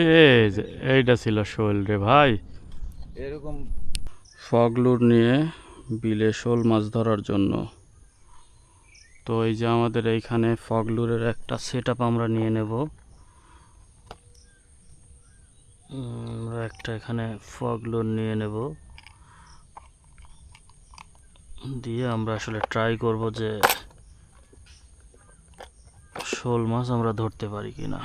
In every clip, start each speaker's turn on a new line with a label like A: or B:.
A: এই যে এইটা ছিল শোল রে ভাই।
B: এরকম
A: ফগলুর নিয়ে বিলে শোল মাছ ধরার জন্য। তো এই যে আমাদের এইখানে ফগলুরের একটা সেট আমরা নিয়ে নেব। আমরা একটা এখানে ফগলুর নিয়ে নেব। দিয়ে আমরা আসলে ট্রাই করব যে শোল মাছ আমরা ধরতে পারি কিনা।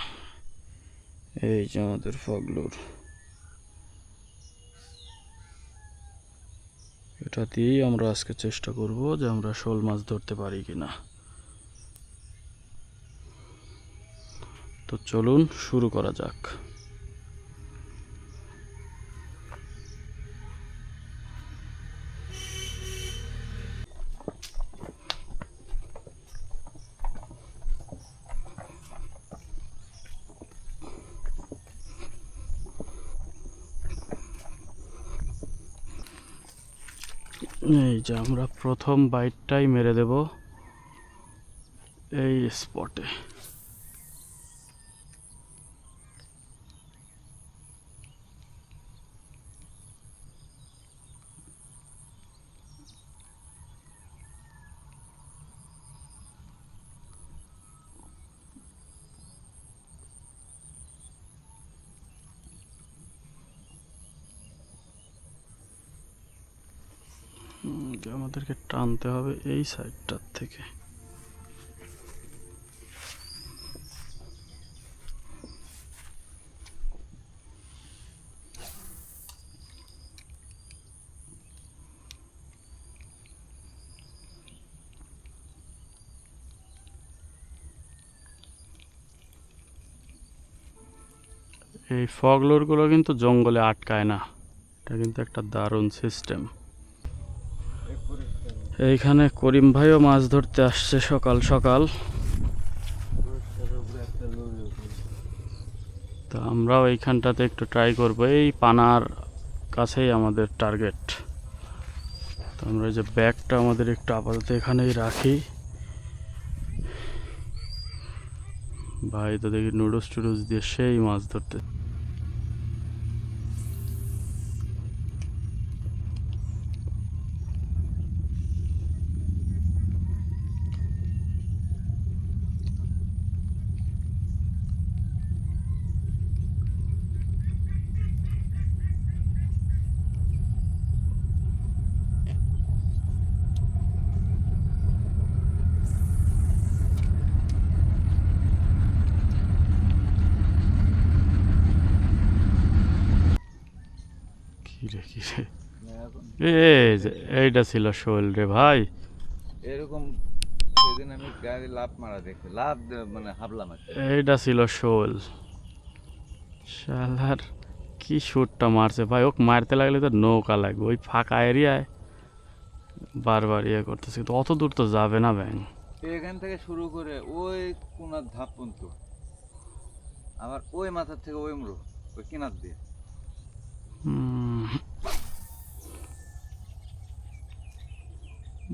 A: এই যে আমাদের ফগলুর। এটা দিয়েই আমরা আজকে চেষ্টা করব যে আমরা শোল মাছ ধরতে পারি কিনা। তো চলুন শুরু করা যাক। এই যে আমরা প্রথম বাইটটাই মেরে দেব এই স্পটে যে আমাদেরকে টানতে হবে এই সাইডটার থেকে। এই ফগলোরগুলো কিন্তু জঙ্গলে আটকায় না। এটা কিন্তু একটা দারুণ সিস্টেম এইখানে করিম ভাইও মাছ ধরতে আসছে সকাল সকাল। তো আমরাও এইখানটাতে একটু ট্রাই করব। এই পানার কাছেই আমাদের টার্গেট তো আমরা যে ব্যাগটা আমাদের একটু আপাতত এখানেই রাখি। ভাই তো দেখি নুডলস টুডলস দিয়ে সেই মাছ ধরতে কিরে কিরে
B: এখন
A: এই যে এইটা ছিল শোল রে ভাই।
B: এরকম সেদিন আমি গাড়ি লাভ মারা দেখি লাভ মানে হাবলাম
A: এইটা ছিল শোল। শালার কি শুটটা মারছে ভাই ওকে মারতে লাগলে তো নৌকা লাগবে ওই ফাঁকা এরিয়ায় বারবার ইয়ে করতেছে কিন্তু অত দূর তো যাবে না ব্যাং।
B: এখান থেকে শুরু করে ওই কোনার ধাপ পর্যন্ত আবার ওই মাথার থেকে ওই মুড়ো ওই কিনার দিয়ে।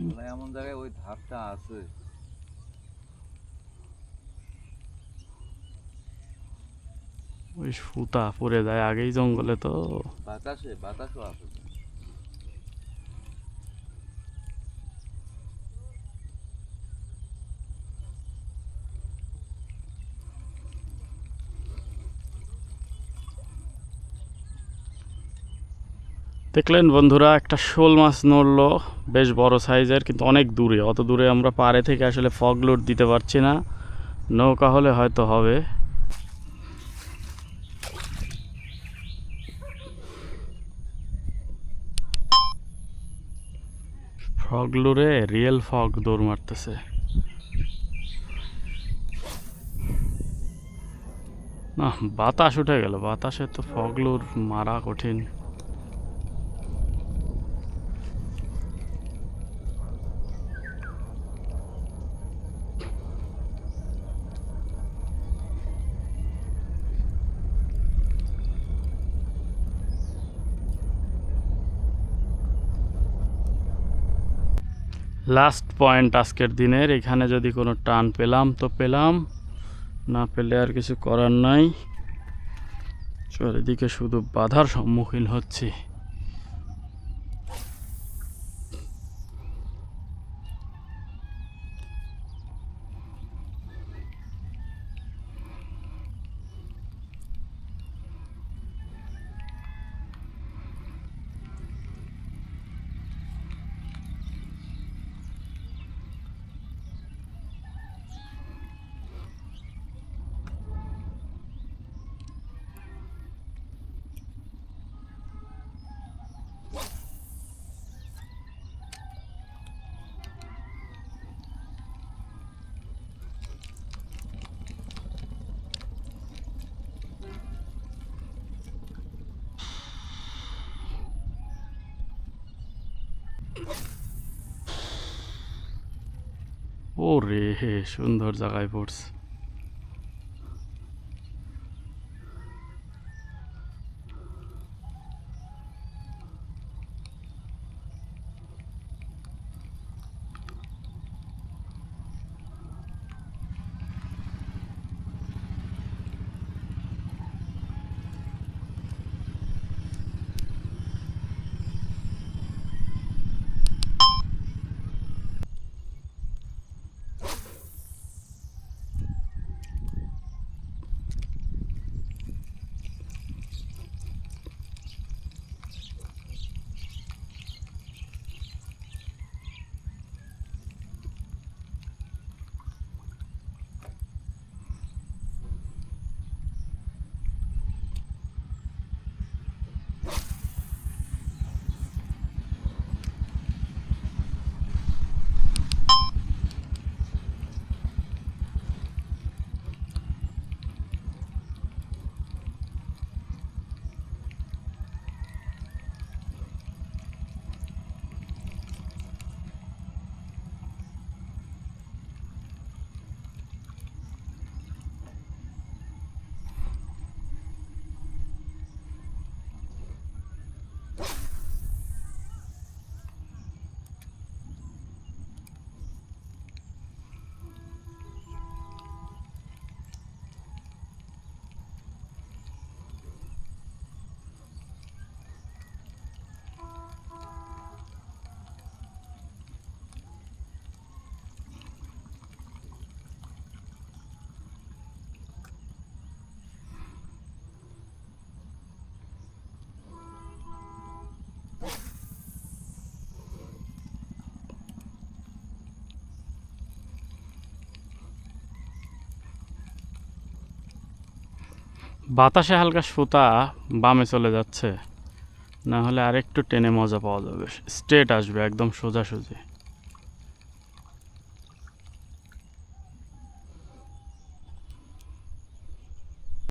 B: মানে এমন জায়গায় ওই ধাপটা আছে।
A: ওই সুতা পরে যায় আগেই জঙ্গলে তো।
B: বাতাসে বাতাসও আছে।
A: দেখলেন বন্ধুরা, একটা শোল মাছ নড়লো, বেশ বড় সাইজের, কিন্তু অনেক দূরে। অত দূরে আমরা পাড়ে থেকে আসলে ফগ লোড দিতে পারছি না। নৌকা হলে হয়তো হবে। ফগ লুরে রিয়েল ফগ দৌড় মারতেছে। না, বাতাস উঠে গেল। বাতাসে তো ফগলুর মারা কঠিন। লাস্ট পয়েন্ট আজকের দিনের, এখানে যদি কোনো টান পেলাম তো পেলাম, না পেলে আর কিছু করার নাই। চারিদিকে শুধু বাধার সম্মুখীন হচ্ছি। ও রে সুন্দর জায়গায় পড়ছে। বাতাসে হালকা সুতা বামে চলে যাচ্ছে, না হলে আরেকটু টেনে মজা পাওয়া যাবে। স্ট্রেট আসবে, একদম সোজাসুজি।